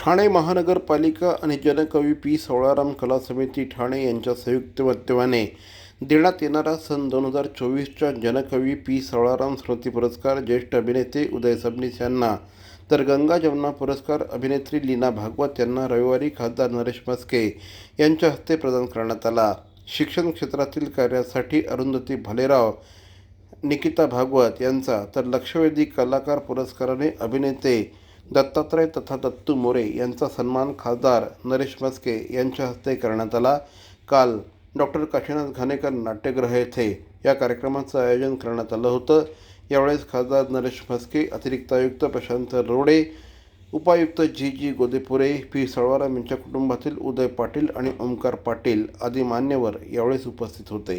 ठाणे महानगरपालिका आणि जनकवी पी सोळाराम कला समिती ठाणे यांच्या संयुक्त विद्यमाने देण्यात येणारा सन दोन हजार चोवीसच्या जनकवी पी सोळाराम स्मृती पुरस्कार ज्येष्ठ अभिनेते उदय सबनीस यांना तर गंगा जमुना पुरस्कार अभिनेत्री लीना भागवत यांना रविवारी खासदार नरेश मस्के यांच्या हस्ते प्रदान करण्यात आला. शिक्षण क्षेत्रातील कार्यासाठी अरुंधती भालेराव निकिता भागवत यांचा तर लक्षवेधी कलाकार पुरस्काराने अभिनेते दत्तात्रय तथा दत्तू मोरे यांचा सन्मान खासदार नरेश म्हस्के यांच्या हस्ते करण्यात आला. काल डॉक्टर काशीनाथ घाणेकर नाट्यगृह येथे या कार्यक्रमाचं आयोजन करण्यात आलं होतं. यावेळेस खासदार नरेश म्हस्के अतिरिक्त आयुक्त प्रशांत रोडे उपायुक्त जी जी गोदेपुरे पी सळवाराम यांच्या कुटुंबातील उदय पाटील आणि ओंकार पाटील आदी मान्यवर यावेळेस उपस्थित होते.